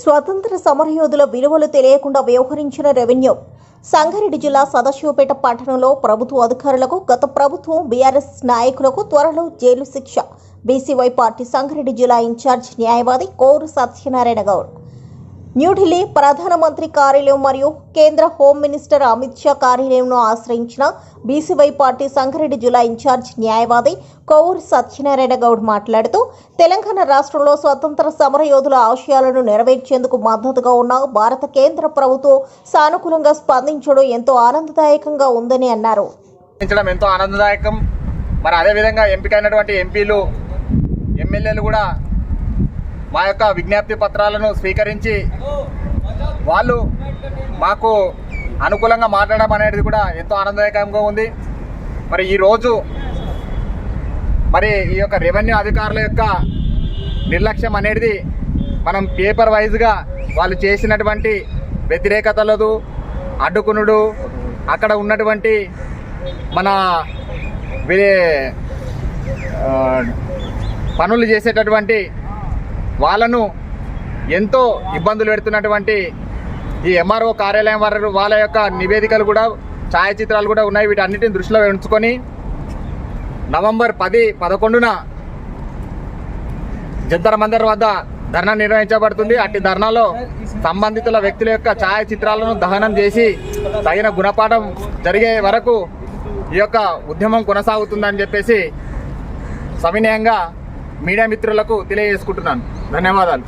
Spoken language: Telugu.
స్వతంత్ర సమరయోధుల విలువలు తెలియకుండా వ్యవహరించిన రెవెన్యూ. సంగారెడ్డి జిల్లా సదాశివపేట పట్టణంలో ప్రభుత్వ అధికారులకు గత ప్రభుత్వం బీఆర్ఎస్ నాయకులకు త్వరలో జైలు శిక్ష. బీసీవై పార్టీ సంగారెడ్డి జిల్లా ఇన్ఛార్జ్ న్యాయవాది కోరు సత్యనారాయణ గౌడ్. న్యూఢిల్లీ ప్రధానమంత్రి కార్యాలయం మరియు కేంద్ర హోం మినిస్టర్ అమిత్ షా కార్యాలయంను ఆశ్రయించిన బీసీవై పార్టీ సంగారెడ్డి జిల్లా ఇన్ఛార్జ్ న్యాయవాది కౌర్ సత్యనారాయణ గౌడ్ మాట్లాడుతూ తెలంగాణ రాష్ట్రంలో స్వతంత్ర సమరయోధుల ఆశయాలను నెరవేర్చేందుకు మద్దతుగా ఉన్న భారత కేంద్ర ప్రభుత్వం సానుకూలంగా స్పందించడం ఎంతో ఆనందదాయకంగా ఉందని అన్నారు. ఎంతో ఆనందదాయకం. మరి అదేవిధంగా ఎంపికైనటువంటి ఎంపీలు ఎమ్మెల్యేలు కూడా మా యొక్క విజ్ఞప్తి పత్రాలను స్వీకరించి వాళ్ళు మాకు అనుకూలంగా మాట్లాడడం అనేది కూడా ఎంతో ఆనందదాయకంగా ఉంది. మరి ఈరోజు మరి ఈ యొక్క రెవెన్యూ అధికారుల యొక్క నిర్లక్ష్యం అనేది మనం పేపర్ వైజ్గా వాళ్ళు చేసినటువంటి వ్యతిరేకతలదు అడ్డుకునుడు అక్కడ ఉన్నటువంటి మన వేరే పనులు చేసేటటువంటి వాళ్ళను ఎంతో ఇబ్బందులు పెడుతున్నటువంటి ఈ ఎంఆర్ఓ కార్యాలయం వారు వాళ్ళ యొక్క నివేదికలు కూడా ఛాయాచిత్రాలు కూడా ఉన్నాయి. వీటన్నిటిని దృష్టిలో ఉంచుకొని నవంబర్ పది పదకొండున జంతర్ మందర్ వద్ద ధర్నా నిర్వహించబడుతుంది. అట్టి ధర్నాలో సంబంధితుల వ్యక్తుల యొక్క ఛాయాచిత్రాలను దహనం చేసి తగిన గుణపాఠం జరిగే వరకు ఈ యొక్క ఉద్యమం కొనసాగుతుందని చెప్పేసి సవినయంగా మీడియా మిత్రులకు తెలియజేసుకుంటున్నాను. ధన్యవాదాలు.